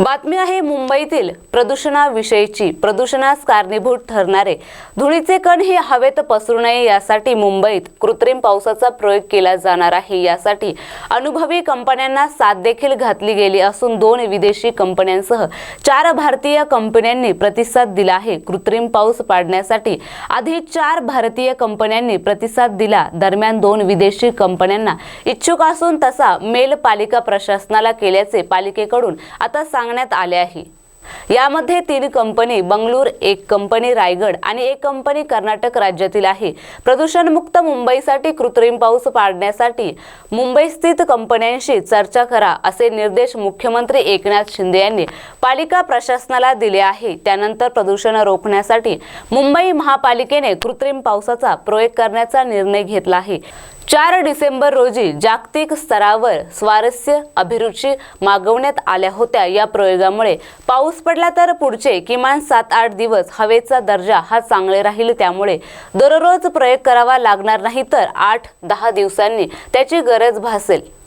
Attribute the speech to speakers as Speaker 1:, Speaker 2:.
Speaker 1: बातमी आहे मुंबईतील प्रदूषणाविषयीची. प्रदूषणास कारणीभूत ठरणारे. धुळीचे कण हे हवेत पसरू नये यासाठी मुंबईत कृत्रिम पावसाचा प्रयोग केला जाणार आहे. यासाठी अनुभवी कंपन्यांना साथ देखील घातली गेली असून दोन विदेशी कंपन्यांसह चार भारतीय कंपन्यांनी प्रतिसाद दिला आहे. कृत्रिम पाऊस पाडण्यासाठी आधी चार भारतीय कंपन्यांनी प्रतिसाद दिला. दरम्यान दोन विदेशी कंपन्यांना इच्छुक असून तसा मेल पालिका प्रशासनाला केल्याचे पालिकेकडून आता सांग सांगण्यात आले आहे. यामध्ये तीन कंपनी बंगळूर एक कंपनी रायगड आणि एक कंपनी कर्नाटक राज्यातील आहे. प्रदूषणमुक्त मुंबईसाठी कृत्रिम पाऊस पाडण्यासाठी मुंबईस्थित कंपन्यांशी चर्चा करा असे निर्देश मुख्यमंत्री एकनाथ शिंदे यांनी पालिका प्रशासनाला दिले आहे. त्यानंतर प्रदूषण रोखण्यासाठी मुंबई महापालिकेने कृत्रिम पावसाचा प्रयोग करण्याचा निर्णय घेतला आहे. चार डिसेंबर रोजी जागतिक स्तरावर स्वारस्य अभिरुची मागवण्यात आल्या होत्या. या प्रयोगामुळे पाऊस पडला तर पुढचे किमान सात आठ दिवस हवेचा दर्जा हा चांगले राहील त्यामुळे. दररोज प्रयोग करावा लागणार नाही तर आठ दहा दिवसांनी त्याची गरज भासेल.